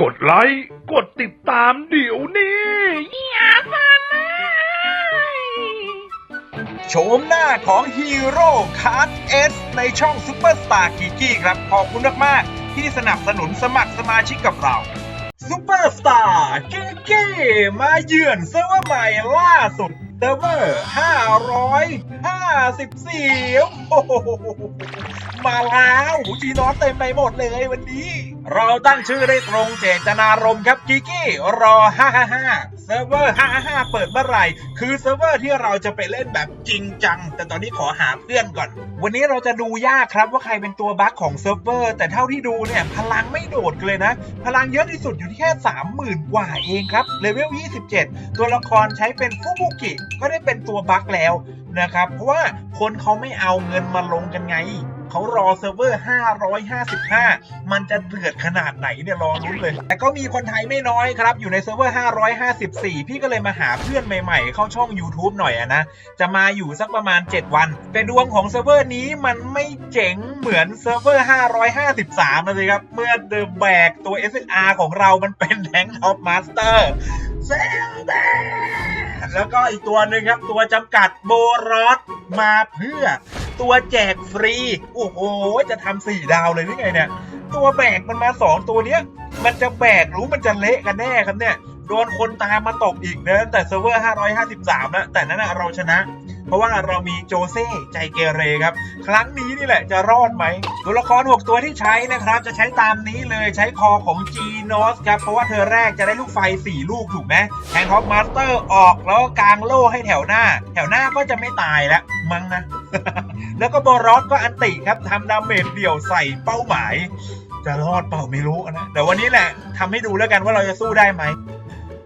กดไลค์ กดติดตามเดี๋ยวนี้อย่ามาเลยโฉมหน้าของฮีโร่คัสเอสในช่องซูเปอร์สตาร์กีกี้ครับ ขอบคุณมากๆที่สนับสนุนสมัครสมาชิกกับเราซูเปอร์สตาร์กีกี้มาเยือนเซิร์ฟเวอร์ใหม่ล่าสุดเซิร์ฟเวอร์554โอ้โหมาแล้วหูจีนอตเต็มไปหมดเลยวันนี้ เราตั้งชื่อได้ตรงเจตนารมครับกิกกี้รอ 555 เซิร์ฟเวอร์ 555 เปิดเมื่อไหร่ คือเซิร์ฟเวอร์ที่เราจะไปเล่นแบบจริงจัง แต่ตอนนี้ขอหาเพื่อนก่อน วันนี้เราจะดูยากครับว่าใครเป็นตัวบั๊กของเซิร์ฟเวอร์ แต่เท่าที่ดูเนี่ย พลังไม่โดดเลยนะ พลังเยอะที่สุดอยู่ที่แค่ 30,000 กว่าเองครับเลเวล 27 ตัวละครใช้เป็นฟุบุกิก็ได้เป็นตัวบั๊กแล้วนะครับเพราะว่าคนเขาไม่เอาเงินมาลงกันไง เขารอเซิร์ฟเวอร์ 555 มันจะเดือดขนาดไหนเนี่ยรอรุ้นเลย แต่ก็มีคนไทยไม่น้อยครับ อยู่ในเซิร์ฟเวอร์ 554 พี่ก็เลยมาหาเพื่อนใหม่ๆ เข้าช่อง YouTube หน่อยอะนะ จะมาอยู่สักประมาณ 7 วัน แต่ดวงของเซิร์ฟเวอร์นี้มันไม่เจ๋งเหมือนเซิร์ฟเวอร์ 553 นะสิครับ เมื่อเดอะแบกตัว SNR ของเรามันเป็นแทงท็อปมาสเตอร์เซลแดแล้วก็อีกตัวหนึ่งครับ ตัวจำกัดโบรอสมาเพื่อ ตัวแจกฟรี โอ้โห จะทำสี่ดาวเลยหรือไงเนี่ย ตัวแบกมันมาสองตัวเนี้ย มันจะแบกรู้มันจะเละกันแน่ครับเนี่ย โดนคนตามมาตกอีกนะแต่เซิร์ฟเวอร์ 553นะแต่นั้นนะเราชนะ เพราะว่าเรามีโจเซ่ใจเกเรครับ ครั้งนี้นี่แหละจะรอดไหม ตัวละคร 6 ตัวที่ใช้นะครับ จะใช้ตามนี้เลยใช้คอของ g n o s ครับ เพราะว่าเธอแรกจะได้ลูกไฟ 4 ลูกถูกไหมแทงท็อปมาสเตอร์ออกแล้วก็กางโล่ให้แถวหน้า แถวหน้าก็จะไม่ตายแล้วมั้งนะ แล้วก็บอรอสก็อันติครับทำดาเมจเดี่ยวใส่เป้าหมาย จะรอดเปล่าไม่รู้นะแต่วันนี้แหละทำให้ดูแล้วกันว่าเราจะสู้ได้ไหม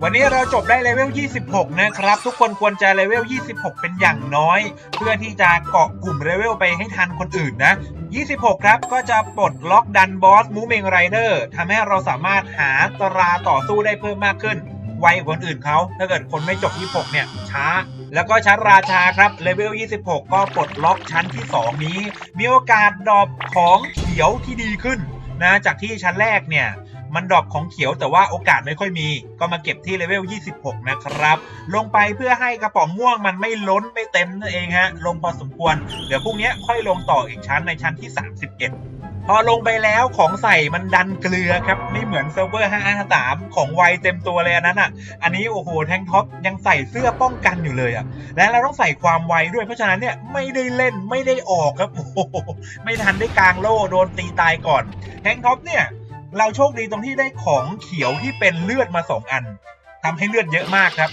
วันนี้เราจบได้เลเวล 26 นะครับ ทุกคนควรจะเลเวล 26 เป็นอย่างน้อย เพื่อที่จะเกาะกลุ่มเลเวลไปให้ทันคนอื่นนะ 26 ครับก็จะปลดล็อกดันบอสมูเมงไรเดอร์ทำให้เราสามารถหาตราต่อสู้ได้เพิ่มมากขึ้น ไวกว่าคนอื่นเขาถ้าเกิดคนไม่จบ 26 เนี่ย ช้า แล้วก็ชั้นราชาครับเลเวล 26 ก็ปลดล็อกชั้นที่ 2 นี้ มีโอกาสดรอปของเขียวที่ดีขึ้นนะจากที่ชั้นแรกเนี่ยมันดรอปของเขียวแต่ว่าโอกาสไม่ค่อยมี ก็มาเก็บที่เลเวล 26 นะครับ ลงไปเพื่อให้กระป๋องม่วงมันไม่ล้นไม่เต็มนั่นเองฮะ ลงพอสมควร เดี๋ยวพรุ่งนี้ค่อยลงต่ออีกชั้นในชั้นที่ 31 พอลงไปแล้วของใส่มันดันเกลือครับ ไม่เหมือนเซิร์ฟเวอร์ 553 ของไวเต็มตัวเลยอันนั้นอะ อันนี้โอ้โหแทงท็อปยังใส่เสื้อป้องกันอยู่เลยอะ และเราต้องใส่ความไวด้วยเพราะฉะนั้นเนี่ยไม่ได้เล่นไม่ได้ออกครับโอ้โหไม่ทันได้กลางโล่โดนตีตายก่อนแทงท็อปเนี่ยเราโชคดีตรงที่ได้ของเขียวที่เป็นเลือดมา 2 อัน ทำให้เลือดเยอะมากครับ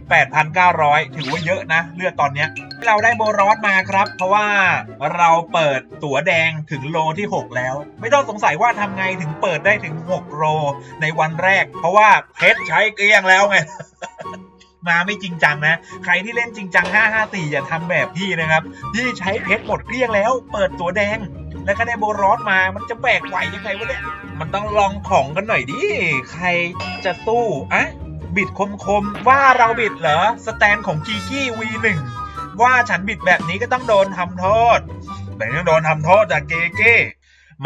18,900 ถือว่าเยอะนะ เลือดตอนเนี้ยเราได้โบรอสมาครับ เพราะว่าเราเปิดตั๋วแดงถึงโลที่ 6 แล้ว ไม่ต้องสงสัยว่าทำไงถึงเปิดได้ถึง 6 โลในวันแรก เพราะว่าเพชรใช้เกลี้ยงแล้วไงมาไม่จริงจังนะ ใครที่เล่นจริงจัง 554 อย่าทำแบบพี่นะครับ พี่ใช้เพชรหมดเกลี้ยงแล้ว เปิดตั๋วแดง แล้วก็ได้โบรอสมา มันจะแบกไหวยังไงวะเนี่ย มันต้องลองของกันหน่อยดิ ใครจะสู้อะ บิดคมๆ ว่าเราบิดเหรอ สแตนของกีกี้ V1 ว่าฉันบิดแบบนี้ก็ต้องโดนทำโทษแบบนี้ต้องโดนทำโทษจากเกเก้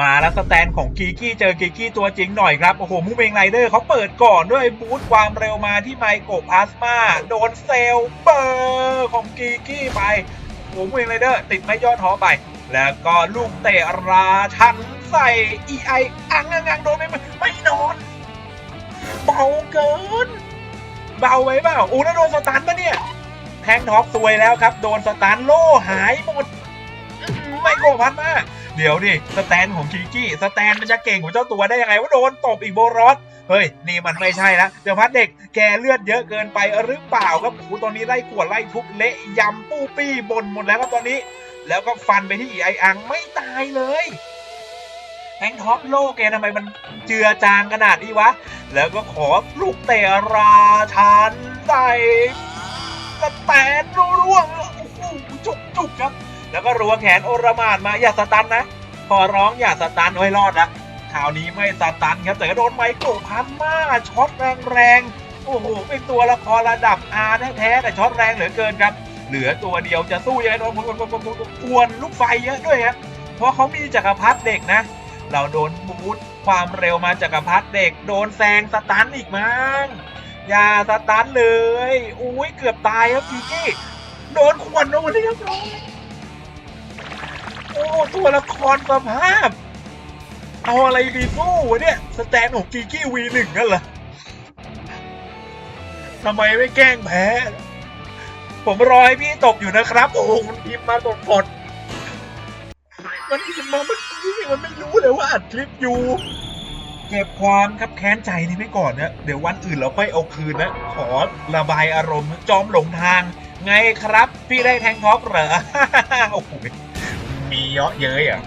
มาแล้วสแตนของกีกี้เจอกีกี้ตัวจริงหน่อยครับ โอ้โหมูเมงไรเดอร์เขาเปิดก่อนด้วยบูทความเร็วมาที่ไมโกพาสมา โดนเซลเบอร์ของกีกี้ไปโอ้โหมูเมงไรเดอร์ติดไม่ย่อท้อไป แล้วก็ลูกเตะราชันใส่ EI อังอังอังโดนไหมไม่โดนเบาเกิน เบาไว้เปล่าอู้แล้วโดนสตันปะเนี่ยแทงท็อปซวยแล้วครับ โดนสตันโล่หายหมดอื้อหือไม่โกพันมากเดี๋ยวดิสแตนของคีกี้สแตนมันจะเก่งกว่าเจ้าตัวได้ยังไงว่าโดนตบอีกโบรอสเฮ้ยนี่มันไม่ใช่ละเดี๋ยวพัดเด็กแกเลือดเยอะเกินไปหรือเปล่าครับโอ้โหตอนนี้ไล่ขวดไล่ทุบเละยำปู้ปี้บนหมดแล้วครับตอนนี้ แล้วก็ฟันไปที่อีไออังไม่ตายเลย แทงท็อปโลกแกทำไมมันเจือจางขนาดนี้วะ แล้วก็ขอลูกเตะราชันใส่สแตนร่วงๆโอ้โหจุกจุกครับ แล้วก็รัวแขนโอรมานมาอย่าสตันนะ ขอร้องอย่าสตันไว้รอดละคราวนี้ไม่สตันครับแต่ก็โดนไมโครพันมาช็อตแรงๆโอ้โหเป็นตัวละครระดับ R แท้ๆแต่ช็อตแรงเหลือเกินครับ เหลือตัวเดียวจะสู้ยังไงโดนกวนลูกไฟเยอะด้วยครับเพราะเขามีจักรพรรดิเด็กนะ เราโดนบูทความเร็วมาจากรพัฒเด็ก โดนแซงสตันอีกมั้งอย่าสตันเลย อุ้ยเกือบตายครับกีกี้โดนขวนโดนเรียบร้อยโอ้ตัวละครสภาพ เอาอะไรดีสู้วะเนี่ย สแตนของกีกี้วีหนึ่งนั่นเหรอทำไมไม่แกล้งแพ้ ผมรอให้พี่ตกอยู่นะครับ โอ้โหมันพิมพ์มาสดๆ มันพิมพ์มาเมื่อกี้มันไม่รู้เลยว่าอัดคลิปอยู่ เก็บความครับแค้นใจนี้ไว้ก่อนนะ เดี๋ยววันอื่นเราค่อยเอาคืนนะ ขอระบายอารมณ์จอมหลงทาง ไงครับ พี่ได้แทงท็อปเหรอ โอ้โหมีเยอะเย้ยอะ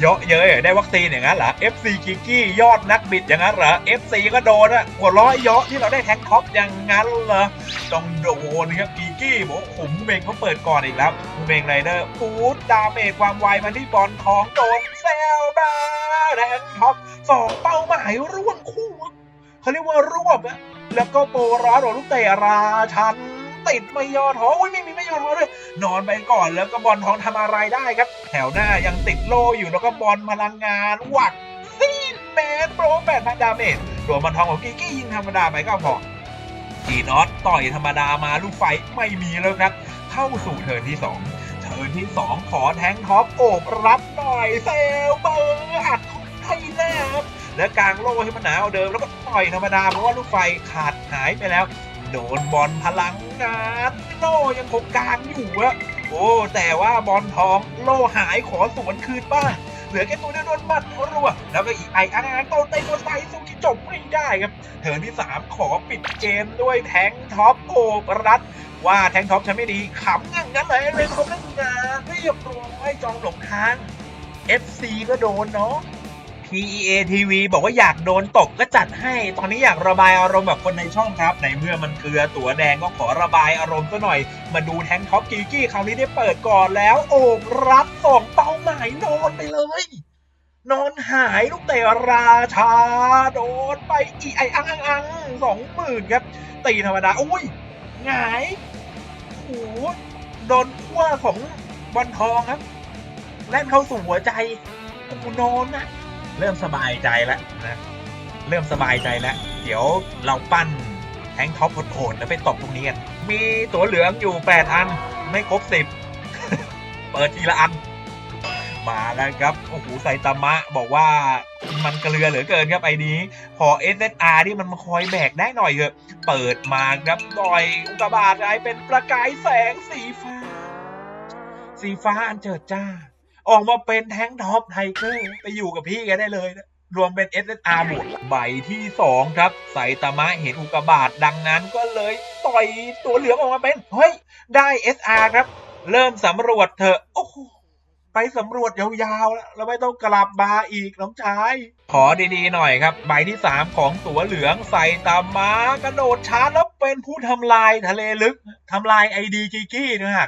เยอะเย้ยได้วัคซีนอย่างนั้นเหรอ FC กิกกี้ยอดนักบิดอย่างนั้นเหรอ FC ก็โดนอะหัวเร้อยเยอะที่เราได้แทงท็อปอย่างนั้นเหรอต้องโดนครับกีกี้บอกขุมเบงเขาเปิดก่อนอีกแล้วเบงไรเดอร์ฟูดดาเมจความไวมาที่บอลของโดนเซลบาแทงท็อปสองเป้าหมายร่วงคู่เขาเรียกว่าร่วบอะแล้วก็โปรร้อนโดนลูกเตะราชัน ติดไม่ยอท้ออุ้ยไม่มีไม่ยอท้อด้วย นอนไปก่อนแล้วก็บอลทองทำอะไรได้ครับ แถวหน้ายังติดโล่อยู่แล้วก็บอลพลังงานหวักซีนแมนโปรแปดพันดาเมจโดนบอลทองของกิกกี้ยิงธรรมดาไปก็พอจีน็อตต่อยธรรมดามาลูกไฟไม่มีแล้วครับ เข้าสู่เทิร์นที่ 2 เทิร์นที่ 2 ขอแทงท็อปโอบรับหน่อยเซลเบอร์อัดให้แน่ครับแล้วกลางโล่ให้มันหนาวเดิมแล้วก็ต่อยธรรมดาเพราะว่าลูกไฟขาดหายไปแล้ว โดนบอลพลังงานโล่ยังคงกลางอยู่อะโอ้แต่ว่าบอลทองโล่หายขอสวนคืนบ้างเหลือแค่ตัวเดียวโดนมัดรัว แล้วก็อีกไออาร์โตเตโกไซสู้ที่จบไม่ได้ครับ เทิร์นที่ 3 ขอปิดเกมด้วยแทงท็อปโอบรัดว่าแทงท็อปฉันไม่ดีขำอย่างนั้นเลยเลยเขาเล่นงานเรียบร้อยจองหลงทาง FC ก็โดนเนาะ PEA TV บอกว่าอยากโดนตบก็จัดให้ ตอนนี้อยากระบายอารมณ์แบบคนในช่องครับ ในเมื่อมันเกลือตัวแดงก็ขอระบายอารมณ์ซะหน่อย มาดูแทงท็อปกีกี้คราวนี้ได้เปิดก่อนแล้ว โอบรับสองเป้าหมายนอนไปเลย นอนหายลูกเตะราชา โดนไปอีไออังอังอังสองหมื่นครับ ตีธรรมดาอุ้ยหงายโอ้โหโดนขั้วของบอลทองครับแล่นเข้าสู่หัวใจโอ้โหนอนนะ เริ่มสบายใจแล้วนะเริ่มสบายใจแล้ว เดี๋ยวเราปั้นแทงท็อปโหดๆแล้วไปตบตรงนี้กันมีตัวเหลืองอยู่ 8 อันไม่ครบ 10 เปิดทีละอัน มาแล้วครับ โอ้โหไซตามะบอกว่ามันเกลือเหลือเกินครับไอ้นี้ ขอ SSR ที่มันมาคอยแบกได้หน่อยเถอะ เปิดมาครับต่อยอุกกาบาตกลายเป็นประกายแสงสีฟ้า สีฟ้าอันเจิดจ้า ออกมาเป็นแท้งท็อปไทเกอร์ไปอยู่กับพี่แกได้เลยนะรวมเป็น SSR บวกใบที่ 2 ครับไซตามะเห็นอุกกาบาตดังนั้นก็เลยต่อยตัวเหลืองออกมาเป็น เฮ้ย ได้ SR ครับ เริ่มสำรวจเถอะโอ้โหไปสำรวจยาวๆแล้วแล้วไม่ต้องกลับมาอีกน้องชาย ขอดีๆหน่อยครับ ใบที่ 3 ของตัวเหลืองใส่ตามมากระโดดชาร์จแล้วเป็นผู้ทำลายทะเลลึกทำลายไอดีกิกี้นะฮะ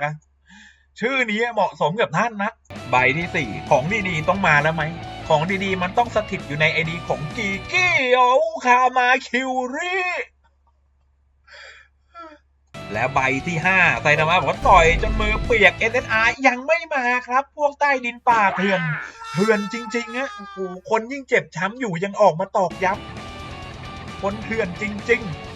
ชื่อนี้เหมาะสมกับท่านนะใบที่ 4 ของดีๆต้องมาแล้วไหม ของดีๆมันต้องสถิตอยู่ในไอดีของกีกี้โอคามาคิวรี่และใบที่5ไซตามะบอกว่าต่อยจนมือเปียก SSR ยังไม่มาครับ พวกใต้ดินป่าเถื่อนเถื่อนจริงๆอะโอ้คนยิ่งเจ็บช้ำอยู่ยังออกมาตอกย้ำคนเถื่อนจริง ๆ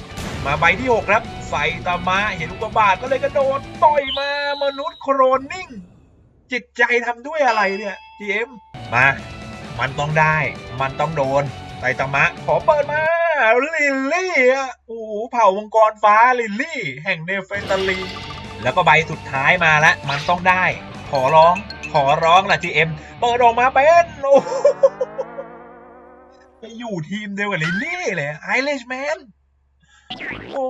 มาใบที่ 6 ครับไซตามะเห็นลูกกระบาดก็เลยกระโดดต่อยมามนุษย์โครนนิ่ง จิตใจทำด้วยอะไรเนี่ย GM มมา มันต้องได้ มันต้องโดนไซตามะขอเปิดมาลิลลี่อะโอ้โหเผ่ามังกรฟ้าลิลลี่ แห่งเนเฟตาลี แล้วก็ใบสุดท้ายมาล้วมันต้องได้ ขอร้อง ขอร้องล่ะ GM เอ็มเปิดออกมาเป็นโอ้โหไปอยู่ทีมเดียวกับลิลลี่เลยไอเลชแมน โอ้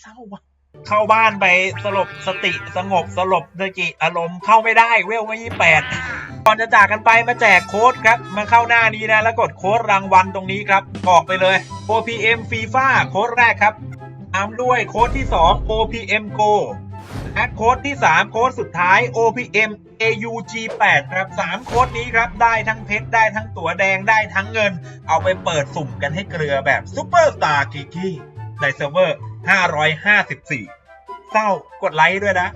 เศร้าว่ะเข้าบ้านไปสลบสติสงบสลบสติอารมณ์เข้าไม่ได้เวลไม่ยี่แปดก่อนจะจากกันไปมาแจกโค้ดครับ มาเข้าหน้านี้นะ แล้วกดโค้ดรางวัลตรงนี้ครับกรอกไปเลย OPM FIFA โค้ดแรกครับตามด้วยโค้ดที่ 2 OPM Go และโค้ดที่ 3 โค้ดสุดท้าย OPM AUG8 ครับ 3 โค้ดนี้ครับ ได้ทั้งเพชร ได้ทั้งตั๋วแดงได้ทั้งเงิน เอาไปเปิดสุ่มกันให้เกลือแบบซูเปอร์สตาร์กิกี้ในเซิร์ฟเวอร์ 554 เศร้ากดไลค์ด้วยนะ